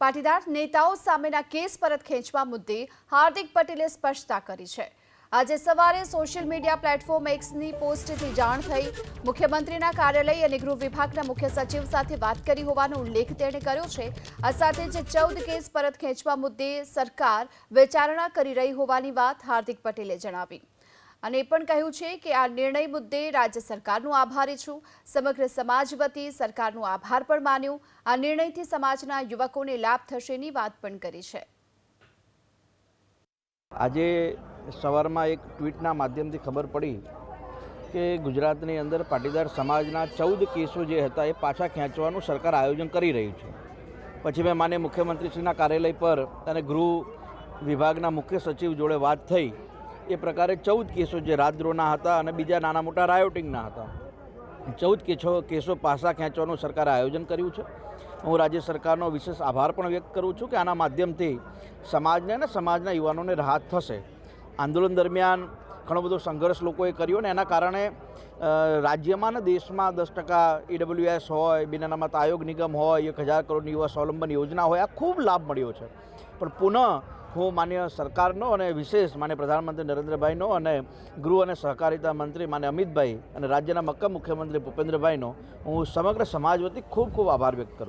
પાટીદાર નેતાઓ સામેના કેસ પરત ખેંચવા મુદ્દે હાર્દિક પટેલે સ્પષ્ટતા કરી છે. આજે સવારે સોશિયલ મીડિયા પ્લેટફોર્મ એક્સની પોસ્ટથી જાણ થઈ મુખ્યમંત્રીના કાર્યાલય અને ગૃહ વિભાગના મુખ્ય સચિવ સાથે વાત કરી હોવાનો ઉલ્લેખ તેણે કર્યો છે. આ સાથે જ ચૌદ કેસ પરત ખેંચવા મુદ્દે સરકાર વિચારણા કરી રહી હોવાની વાત હાર્દિક પટેલે જણાવી. અને એ પણ કહ્યું છે કે આ નિર્ણય મુદ્દે રાજ્ય સરકારનું આભારી છું. સમગ્ર સમાજ વતી સરકારનો આભાર પણ માન્યો. આ નિર્ણયથી સમાજના યુવકોને લાભ થશેની વાત પણ કરી છે. આજે સવારમાં એક ટ્વીટના માધ્યમથી ખબર પડી કે ગુજરાતની અંદર પાટીદાર સમાજના ચૌદ કેસો જે હતા એ પાછા ખેંચવાનું સરકાર આયોજન કરી રહ્યું છે. પછી મેં માન્ય મુખ્યમંત્રીશ્રીના કાર્યાલય પર અને ગૃહ વિભાગના મુખ્ય સચિવ જોડે વાત થઈ એ પ્રકારે ચૌદ કેસો જે રાજદ્રોહના હતા અને બીજા નાના મોટા રાયોટિંગના હતા. ચૌદ કેસો કેસો પાસા ખેંચવાનું સરકારે આયોજન કર્યું છે. હું રાજ્ય સરકારનો વિશેષ આભાર પણ વ્યક્ત કરું છું કે આના માધ્યમથી સમાજને અને સમાજના યુવાનોને રાહત થશે. આંદોલન દરમિયાન ઘણો બધો સંઘર્ષ લોકોએ કર્યો ને એના કારણે રાજ્યમાં ને દેશમાં દસ ટકા ઈડબ્લ્યુએસ હોય બિન અનામત આયોગ નિગમ હોય, એક હજાર કરોડની યુવા સ્વાવલંબન યોજના હોય, આ ખૂબ લાભ મળ્યો છે. પણ પુનઃ હું માન્ય સરકારનો અને વિશેષ માન્ય પ્રધાનમંત્રી નરેન્દ્રભાઈનો અને ગૃહ અને સહકારિતા મંત્રી માન્ય અમિતભાઈ અને રાજ્યના મક્કમ મુખ્યમંત્રી ભૂપેન્દ્રભાઈનો હું સમગ્ર સમાજ વતી ખૂબ ખૂબ આભાર વ્યક્ત કરું